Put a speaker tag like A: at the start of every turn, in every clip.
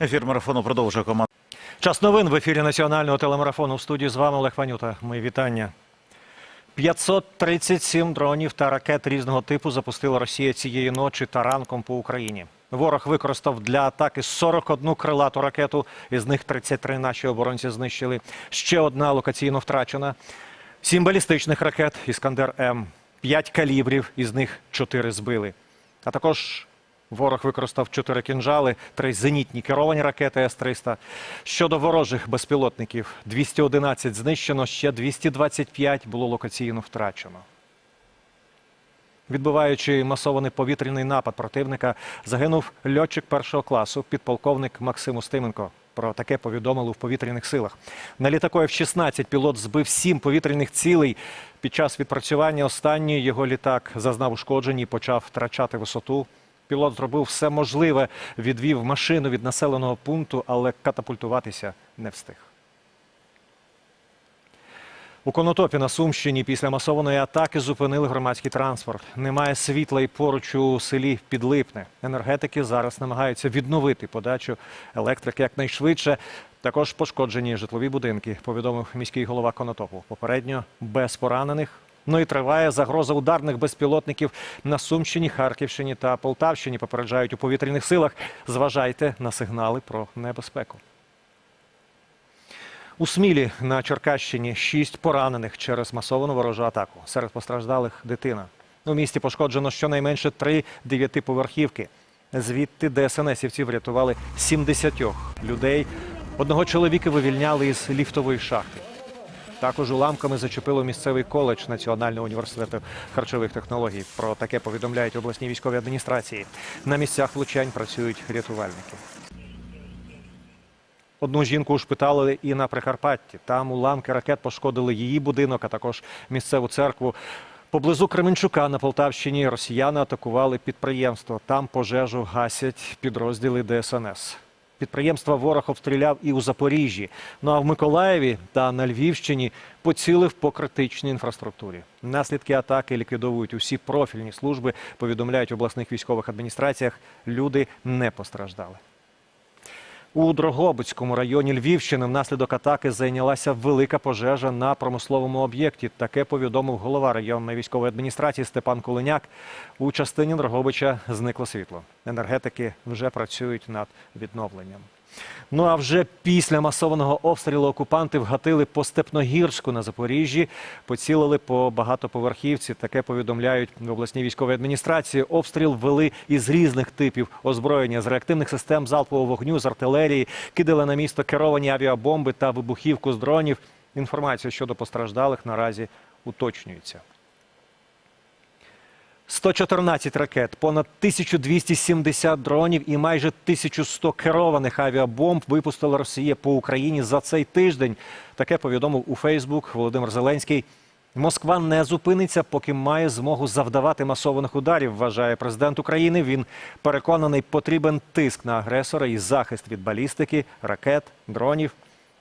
A: Ефір марафону продовжує команда.
B: Час новин в ефірі національного телемарафону. В студії з вами Олег Ванюта. Мої вітання. 537 дронів та ракет різного типу запустила Росія цієї ночі та ранком по Україні. Ворог використав для атаки 41 крилату ракету, із них 33 наші оборонці знищили. Ще одна локаційно втрачена. Сім балістичних ракет Іскандер М, 5 калібрів, із них 4 збили. А також ворог використав 4 кінжали, 3 зенітні керовані ракети С-300. Щодо ворожих безпілотників, 211 знищено, ще 225 було локаційно втрачено. Відбиваючи масований повітряний напад противника, загинув льотчик першого класу, підполковник Максим Устименко. Про таке повідомили в повітряних силах. На літаку F-16 пілот збив сім повітряних цілей. Під час відпрацювання останньої його літак зазнав ушкоджень і почав втрачати висоту. Пілот зробив все можливе, відвів машину від населеного пункту, але катапультуватися не встиг. У Конотопі на Сумщині після масованої атаки зупинили громадський транспорт. Немає світла і поруч у селі Підлипне. Енергетики зараз намагаються відновити подачу електрики якнайшвидше. Також пошкоджені житлові будинки, повідомив міський голова Конотопу. Попередньо без поранених. Ну і триває загроза ударних безпілотників на Сумщині, Харківщині та Полтавщині. Попереджають у повітряних силах. Зважайте на сигнали про небезпеку. У Смілі на Черкащині шість поранених через масовану ворожу атаку. Серед постраждалих дитина. У місті пошкоджено щонайменше три дев'ятиповерхівки. Звідти ДСНСівці врятували 70 людей. Одного чоловіка вивільняли із ліфтової шахти. Також уламками зачепило місцевий коледж Національного університету харчових технологій. Про таке повідомляють обласні військові адміністрації. На місцях влучань працюють рятувальники. Одну жінку ушпиталили і на Прикарпатті. Там уламки ракет пошкодили її будинок, а також місцеву церкву. Поблизу Кременчука на Полтавщині росіяни атакували підприємство. Там пожежу гасять підрозділи ДСНС. Підприємства ворог обстріляв і у Запоріжжі. Ну а в Миколаєві та на Львівщині поцілив по критичній інфраструктурі. Наслідки атаки ліквідовують усі профільні служби. Повідомляють в обласних військових адміністраціях. Люди не постраждали. У Дрогобицькому районі Львівщини внаслідок атаки зайнялася велика пожежа на промисловому об'єкті. Таке повідомив голова районної військової адміністрації Степан Кулиняк. У частині Дрогобича зникло світло. Енергетики вже працюють над відновленням. Ну а вже після масованого обстрілу окупанти вгатили по Степногірську на Запоріжжі, поцілили по багатоповерхівці. Таке повідомляють в обласній військовій адміністрації. Обстріл вели із різних типів озброєння з реактивних систем залпового вогню, з артилерії, кидали на місто керовані авіабомби та вибухівку з дронів. Інформація щодо постраждалих наразі уточнюється. 114 ракет, понад 1270 дронів і майже 1100 керованих авіабомб випустила Росія по Україні за цей тиждень. Таке повідомив у Фейсбук Володимир Зеленський. Москва не зупиниться, поки має змогу завдавати масованих ударів. Вважає президент України. Він переконаний, потрібен тиск на агресора і захист від балістики, ракет, дронів.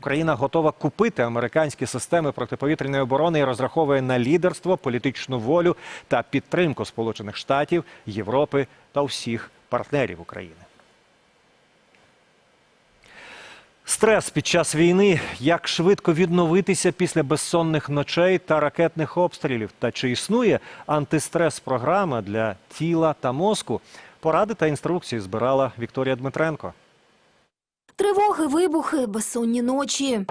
B: Україна готова купити американські системи протиповітряної оборони і розраховує на лідерство, політичну волю та підтримку Сполучених Штатів, Європи та всіх партнерів України. Стрес під час війни. Як швидко відновитися після безсонних ночей та ракетних обстрілів? Та чи існує антистрес-програма для тіла та мозку? Поради та інструкції збирала Вікторія Дмитренко.
C: Тривоги, вибухи, безсонні ночі.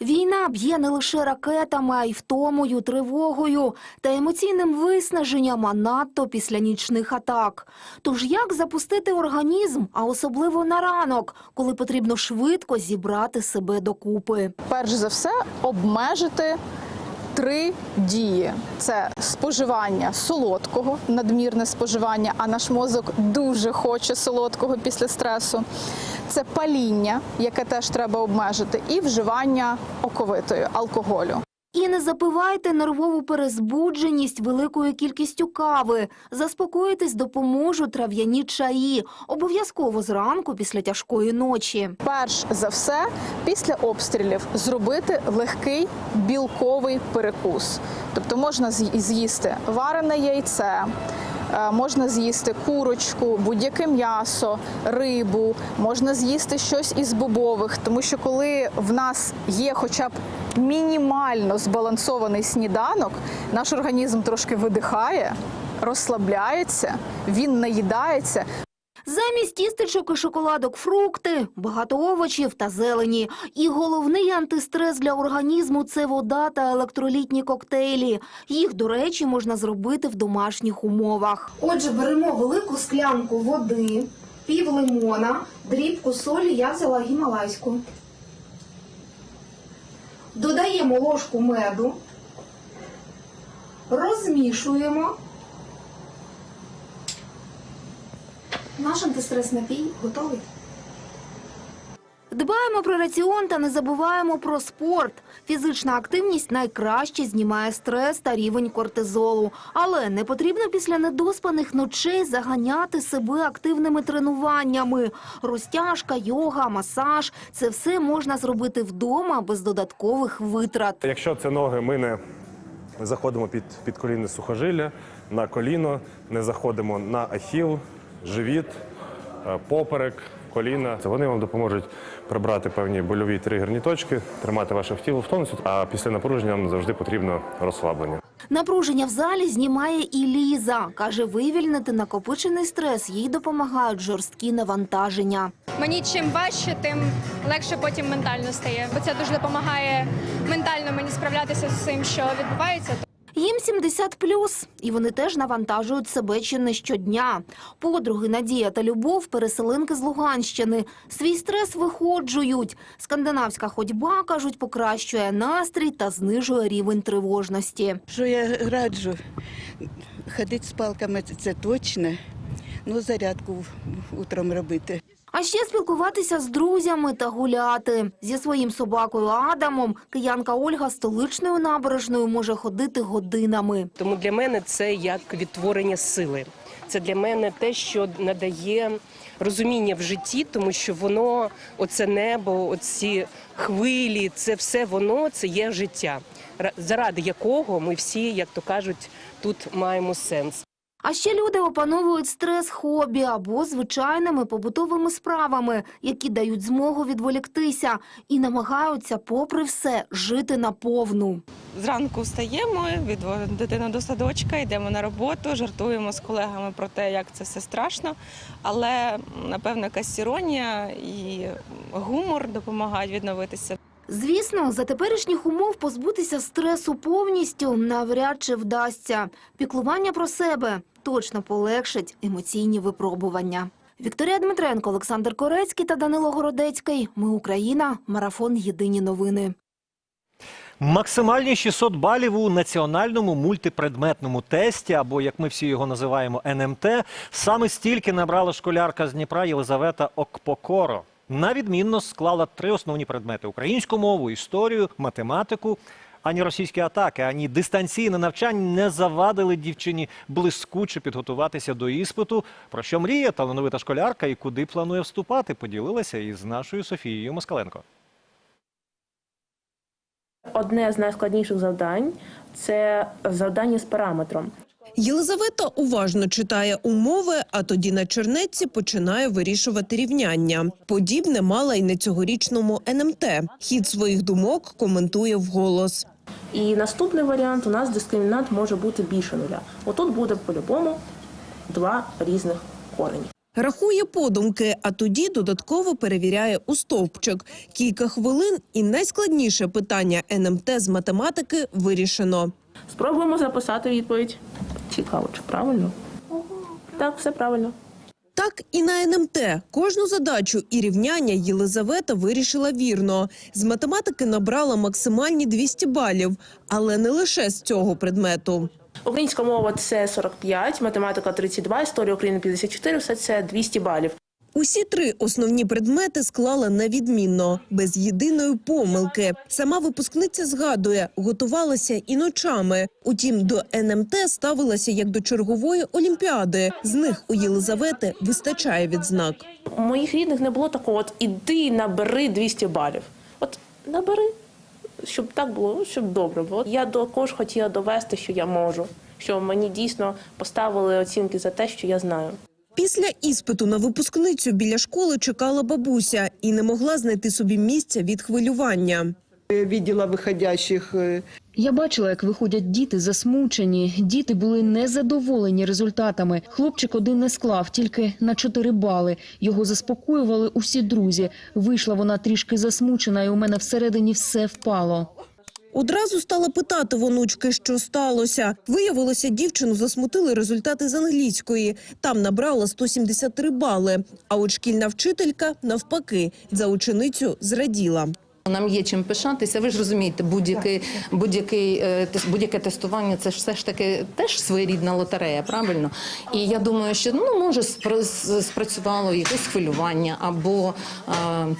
C: Війна б'є не лише ракетами, а й втомою, тривогою та емоційним виснаженням, а надто після нічних атак. Тож як запустити організм, а особливо на ранок, коли потрібно швидко зібрати себе докупи?
D: перш за все обмежити три дії: це споживання солодкого, надмірне споживання, а наш мозок дуже хоче солодкого після стресу. Це паління, яке теж треба обмежити, і вживання оковитою алкоголю.
C: І не запивайте нервову перезбудженість великою кількістю кави. Заспокоїтись допоможуть трав'яні чаї. Обов'язково зранку після тяжкої ночі.
D: Перш за все, після обстрілів зробити легкий білковий перекус. Тобто можна з'їсти варене яйце, Е, Можна з'їсти курочку, будь-яке м'ясо, рибу, можна з'їсти щось із бобових, тому що коли в нас є хоча б мінімально збалансований сніданок, наш організм трошки видихає, розслабляється, він наїдається.
C: Замість тістечок і шоколадок фрукти, багато овочів та зелені. І головний антистрес для організму це вода та електролітні коктейлі. Їх, до речі, можна зробити в домашніх умовах. Отже, беремо велику склянку води, пів лимона, дрібку солі, я взяла гімалайську. Додаємо ложку меду, розмішуємо. Наш антистрес напій готовий. Дбаємо про раціон та не забуваємо про спорт. Фізична активність найкраще знімає стрес та рівень кортизолу. Але не потрібно після недоспаних ночей заганяти себе активними тренуваннями. Розтяжка, йога, масаж – це все можна зробити вдома без додаткових витрат.
A: Якщо це ноги, ми не заходимо під, під колінне сухожилля, на коліно, не заходимо на ахіл, живіт, е, поперек, коліна. Це вони вам допоможуть прибрати певні больові тригерні точки, тримати ваше тіло в тонусі, а після напруження нам завжди потрібно розслаблення.
C: Напруження в залі знімає і Ліза. Каже, вивільнити накопичений стрес їй допомагають жорсткі навантаження.
E: Мені чим важче, тим легше потім ментально стає, бо це дуже допомагає ментально мені справлятися з цим, що відбувається.
C: Їм 70 і вони теж навантажують себе чи не щодня. Подруги Надія та Любов – переселенки з Луганщини. Свій стрес виходжують. Скандинавська ходьба, кажуть, покращує настрій та знижує рівень тривожності.
F: Що я раджу? Ходити з палками це- точно. Ну, зарядку утром робити.
C: А ще спілкуватися з друзями та гуляти. Зі своїм собакою Адамом киянка Ольга столичною набережною може ходити годинами.
G: Тому для мене це як відтворення сили. Це для мене те, що надає розуміння в житті, тому що воно, оце небо, оці хвилі, це все воно це є життя, ра- заради якого ми всі, як то кажуть, тут маємо сенс.
C: А ще люди опановують стрес хобі або звичайними побутовими справами, які дають змогу відволіктися і намагаються, попри все, жити наповну.
H: Зранку встаємо, відводимо дитину до садочка, йдемо на роботу, жартуємо з колегами про те, як це все страшно. Але напевно якась іронія і гумор допомагають відновитися.
C: Звісно, за теперішніх умов позбутися стресу повністю навряд чи вдасться. Піклування про себе точно полегшить емоційні випробування. Вікторія Дмитренко, Олександр Корецький та Данило Городецький. Ми Україна. Марафон. Єдині новини.
B: Максимальні 600 балів у національному мультипредметному тесті, або як ми всі його називаємо, НМТ, саме стільки набрала школярка з Дніпра Єлизавета Окпокоро. На відмінно склала три основні предмети: українську мову, історію, математику. Ані російські атаки, ані дистанційне навчання не завадили дівчині блискуче підготуватися до іспиту. Про що мріє талановита школярка і куди планує вступати, поділилася із нашою Софією Москаленко.
I: Одне з найскладніших завдань це завдання з параметром.
J: Єлизавета уважно читає умови, а тоді на чернетці починає вирішувати рівняння. Подібне мала й на цьогорічному НМТ. Хід своїх думок коментує вголос.
I: І наступний варіант у нас дискримінант може бути більше нуля. Отут буде по-любому два різних корені.
J: Рахує подумки, а тоді додатково перевіряє у стовпчик. Кілька хвилин і найскладніше питання НМТ з математики вирішено.
I: Спробуємо записати відповідь. Цікаво, чи правильно? Так, все правильно.
J: Так і на НМТ кожну задачу і рівняння Єлизавета вирішила вірно. З математики набрала максимальні 200 балів, але не лише з цього предмету.
I: Українська мова це 45, математика 32, історія України 54, все це 200 балів.
J: Усі три основні предмети склала на відмінно, без єдиної помилки. Сама випускниця згадує, готувалася і ночами. Утім, до НМТ ставилася як до чергової олімпіади. З них у Єлизавети вистачає відзнак.
I: У моїх рідних не було такого, от іди набери 200 балів. От набери, щоб так було, щоб добре було. Я також хотіла довести, що я можу, що мені дійсно поставили оцінки за те, що я знаю.
J: Після іспиту на випускницю біля школи чекала бабуся і не могла знайти собі місця від хвилювання.
F: Виділа виходящих е,
K: Я бачила, як виходять діти засмучені. Діти були незадоволені результатами. Хлопчик один не склав, тільки на 4 бали. Його заспокоювали усі друзі. Вийшла вона трішки засмучена, і у мене всередині все впало.
J: Одразу стала питати в онучки, що сталося. Виявилося, дівчину засмутили результати з англійської. Там набрала 173 бали. А от шкільна вчителька навпаки за ученицю зраділа.
L: Нам є чим пишатися. Ви ж розумієте, будь-яке будь-який е, будь-яке тестування це ж все ж таки теж своєрідна лотерея, правильно? І я думаю, що ну може спра- спрацювало якесь хвилювання, або е,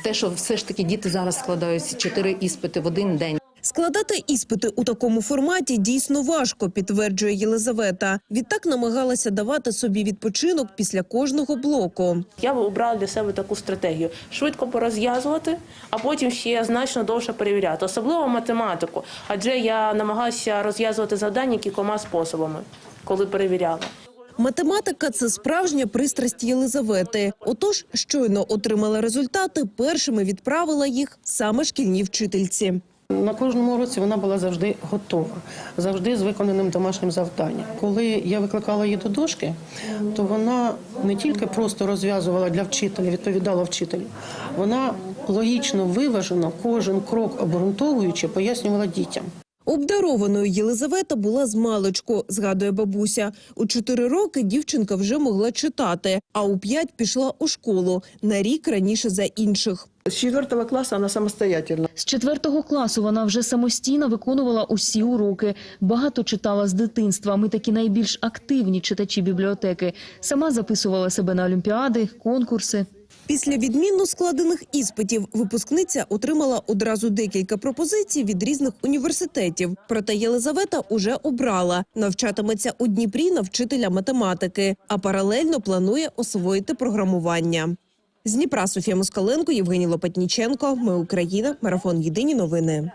L: те, що все ж таки діти зараз складають чотири іспити в один день.
J: Складати іспити у такому форматі дійсно важко, підтверджує Єлизавета. Відтак намагалася давати собі відпочинок після кожного блоку.
I: Я б обрала для себе таку стратегію: швидко порозв'язувати, а потім ще значно довше перевіряти, особливо математику. Адже я намагалася розв'язувати завдання кількома способами, коли перевіряла.
J: Математика це справжня пристрасть Єлизавети. Отож, щойно отримала результати, першими відправила їх саме шкільній вчительці.
M: На кожному році вона була завжди готова, завжди з виконаним домашнім завданням. Коли я викликала її до дошки, то вона не тільки просто розв'язувала для вчителя, відповідала вчителю, вона логічно виважено кожен крок обґрунтовуючи, пояснювала дітям.
J: Обдарованою Єлизавета була з маличку, згадує бабуся. У чотири роки дівчинка вже могла читати, а у п'ять пішла у школу на рік раніше за інших.
F: з 4 класу вона самостоятельна.
K: З четвертого класу вона вже самостійно виконувала усі уроки. Багато читала з дитинства. Ми такі найбільш активні читачі бібліотеки. Сама записувала себе на олімпіади, конкурси.
J: Після відмінно складених іспитів випускниця отримала одразу декілька пропозицій від різних університетів. Проте Єлизавета уже обрала навчатиметься у Дніпрі на вчителя математики, а паралельно планує освоїти програмування. З Дніпра Софія Москаленко, Євгеній Лопатніченко. Ми Україна. Марафон. Єдині новини.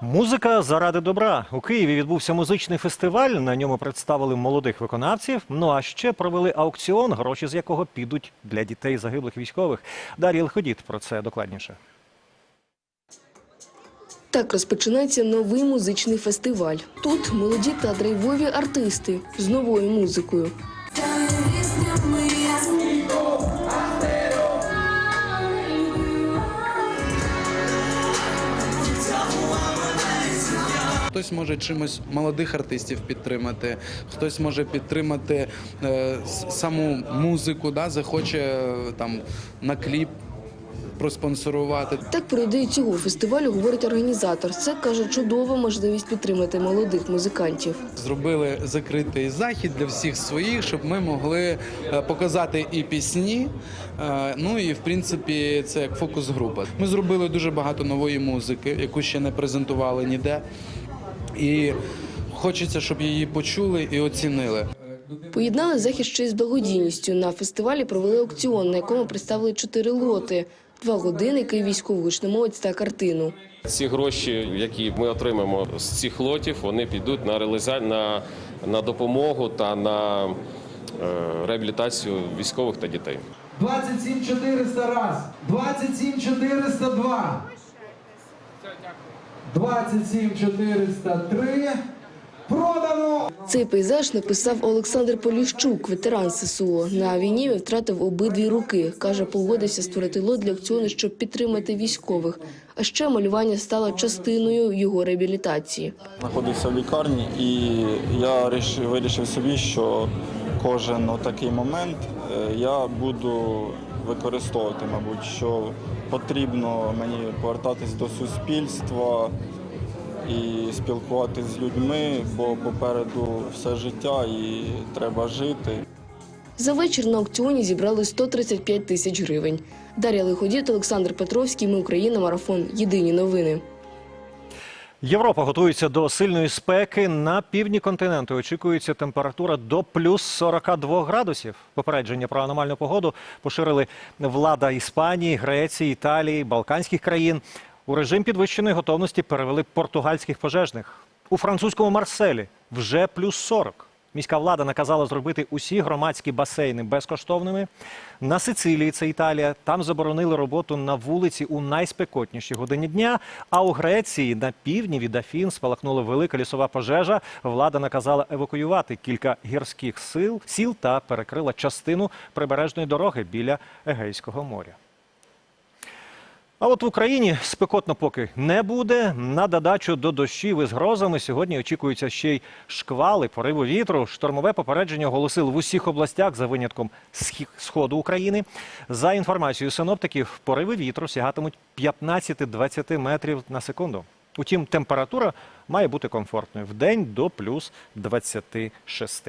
B: Музика заради добра. У Києві відбувся музичний фестиваль. На ньому представили молодих виконавців. Ну а ще провели аукціон, гроші з якого підуть для дітей загиблих військових. Дар'я Лиходіт про це докладніше.
K: Так розпочинається новий музичний фестиваль. Тут молоді та драйвові артисти з новою музикою.
N: Хтось може чимось молодих артистів підтримати, хтось може підтримати е, саму музику, да, захоче е, там на кліп проспонсорувати.
K: Так про ідею цього фестивалю говорить організатор. Це каже чудова можливість підтримати молодих музикантів.
N: Зробили закритий захід для всіх своїх, щоб ми могли е, показати і пісні. е, Ну і в принципі це як фокус-група. Ми зробили дуже багато нової музики, яку ще не презентували ніде. І хочеться, щоб її почули і оцінили.
K: Поєднали захід ще й з благодійністю. На фестивалі провели аукціон, на якому представили чотири лоти: два годинники, військово-гучномовець та картину.
O: Ці гроші, які ми отримаємо з цих лотів, вони підуть на реаліза... на, на допомогу та на е, реабілітацію військових та дітей.
P: 27 400 раз. 27 402. 27 403. Продано!
K: Цей пейзаж написав Олександр Поліщук, ветеран ССО. На війні він втратив обидві руки. Каже, погодився створити лот для аукціону, щоб підтримати військових. А ще малювання стало частиною його реабілітації.
Q: знаходився в лікарні, і я ріш- вирішив собі, що кожен такий момент е, я буду використовувати, мабуть, що потрібно мені повертатись до суспільства і спілкуватися з людьми, бо попереду все життя і треба жити.
K: За вечір на аукціоні зібрали 135 тисяч гривень. Дар'я Лиходіт, Олександр Петровський. Ми Україна. Марафон. Єдині новини.
B: Європа готується до сильної спеки. На півдні континенту очікується температура до плюс 42 градусів. Попередження про аномальну погоду поширили влада Іспанії, Греції, Італії, Балканських країн. У режим підвищеної готовності перевели португальських пожежних. У французькому Марселі вже плюс 40. Міська влада наказала зробити усі громадські басейни безкоштовними. На Сицилії, це Італія, там заборонили роботу на вулиці у найспекотніші годині дня. А у Греції на півдні від Афін спалахнула велика лісова пожежа. Влада наказала евакуювати кілька гірських сил, сіл та перекрила частину прибережної дороги біля Егейського моря. А от в Україні спекотно поки не буде. На додачу до дощів із грозами сьогодні очікуються ще й шквали, пориви вітру. Штормове попередження оголосили в усіх областях за винятком сходу України. За інформацією синоптиків, пориви вітру сягатимуть 15-20 метрів на секунду. Утім, температура має бути комфортною в день до плюс 26.